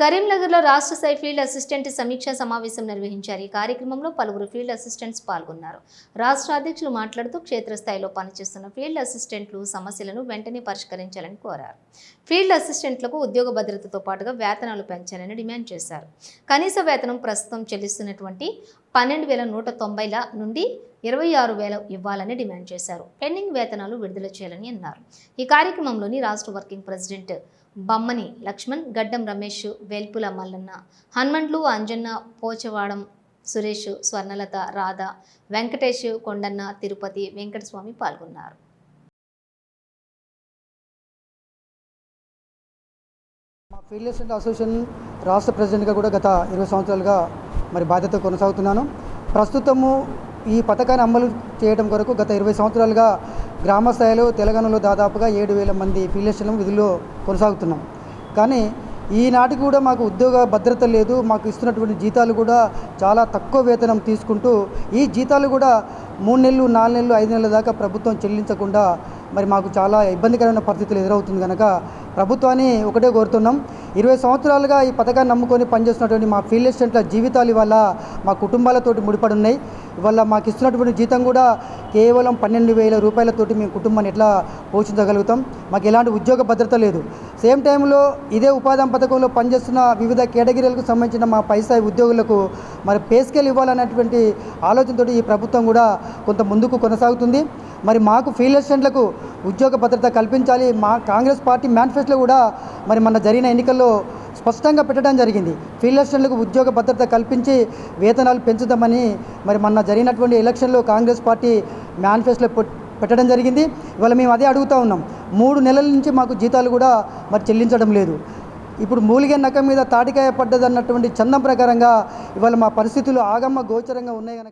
కరీంనగర్లో రాష్ట్ర స్థాయి ఫీల్డ్ అసిస్టెంట్ సమీక్షా సమావేశం నిర్వహించారు. ఈ కార్యక్రమంలో పలువురు ఫీల్డ్ అసిస్టెంట్స్ పాల్గొన్నారు. రాష్ట్ర అధ్యక్షులు మాట్లాడుతూ క్షేత్రస్థాయిలో పనిచేస్తున్న ఫీల్డ్ అసిస్టెంట్లు సమస్యలను వెంటనే పరిష్కరించాలని కోరారు. ఫీల్డ్ అసిస్టెంట్లకు ఉద్యోగ భద్రతతో పాటుగా వేతనాలు పెంచాలని డిమాండ్ చేశారు. కనీస వేతనం ప్రస్తుతం చెల్లిస్తున్నటువంటి పన్నెండు వేల నూట తొంభైల నుండి ఇరవై ఆరు వేల ఇవ్వాలని డిమాండ్ చేశారు. పెండింగ్ వేతనాలు విడుదల చేయాలని అన్నారు. ఈ కార్యక్రమంలోని రాష్ట్ర వర్కింగ్ ప్రెసిడెంట్ బమ్మని లక్ష్మణ్ గడ్డం రమేష్ వేల్పుల మల్లన్న హన్మండ్లు అంజన్న పోచవాడం సురేష్ స్వర్ణలత రాధ వెంకటేష్ కొండన్న తిరుపతి వెంకటస్వామి పాల్గొన్నారు. మా ఫీల్డ్ అసోసియేషన్ రాష్ట్ర ప్రెసిడెంట్గా కూడా గత ఇరవై సంవత్సరాలుగా మరి బాధ్యత కొనసాగుతున్నాను. ప్రస్తుతము ఈ పథకాన్ని అమలు చేయడం కొరకు గత ఇరవై సంవత్సరాలుగా గ్రామ స్థాయిలో తెలంగాణలో దాదాపుగా ఏడు వేల మంది ఫీల్డ్ విధుల్లో కొనసాగుతున్నాం. కానీ ఈనాటికి కూడా మాకు ఉద్యోగ భద్రత లేదు మాకు ఇస్తున్నటువంటి జీతాలు కూడా చాలా తక్కువ వేతనం తీసుకుంటూ ఈ జీతాలు కూడా మూడు నెలలు నాలుగు నెలలు ఐదు నెలల దాకా ప్రభుత్వం చెల్లించకుండా మరి మాకు చాలా ఇబ్బందికరమైన పరిస్థితులు ఎదురవుతుంది కనుక ప్రభుత్వాన్ని ఒకటే కోరుతున్నాం. ఇరవై సంవత్సరాలుగా ఈ పథకాన్ని నమ్ముకొని పనిచేస్తున్నటువంటి మా ఫీల్డ్ అసిస్టెంట్ల జీవితాలు ఇవాళ మా కుటుంబాలతోటి ముడిపడి ఉన్నాయి ఇవాళ మాకు ఇస్తున్నటువంటి జీతం కూడా కేవలం పన్నెండు వేల రూపాయలతోటి మేము కుటుంబాన్ని ఎట్లా పోషించగలుగుతాం? మాకు ఎలాంటి ఉద్యోగ భద్రత లేదు. సేమ్ టైంలో ఇదే ఉపాధి పథకంలో పనిచేస్తున్న వివిధ కేటగిరీలకు సంబంధించిన మా పైస్థాయి ఉద్యోగులకు మరి పే స్కేల్ ఇవ్వాలన్నటువంటి ఆలోచనతోటి ఈ ప్రభుత్వం కూడా కొంత ముందుకు కొనసాగుతుంది. మరి మాకు ఫీల్డ్ ఉద్యోగ భద్రత కల్పించాలి. మా కాంగ్రెస్ పార్టీ మేనిఫెస్టోలో కూడా మరి మన జరిగిన ఎన్నికల్లో స్పష్టంగా పెట్టడం జరిగింది. ఫీల్డ్ ఉద్యోగ భద్రత కల్పించి వేతనాలు పెంచుదామని మరి మొన్న జరిగినటువంటి ఎలక్షన్లో కాంగ్రెస్ పార్టీ మేనిఫెస్టోలో పెట్టడం జరిగింది. ఇవాళ మేము అదే అడుగుతూ ఉన్నాం. మూడు నెలల నుంచి మాకు జీతాలు కూడా మరి చెల్లించడం లేదు. ఇప్పుడు మూలిగే నక్క మీద తాటికాయ పడ్డదన్నటువంటి చందం ప్రకారంగా ఇవాళ మా పరిస్థితులు ఆగమ్మ గోచరంగా ఉన్నాయి కనుక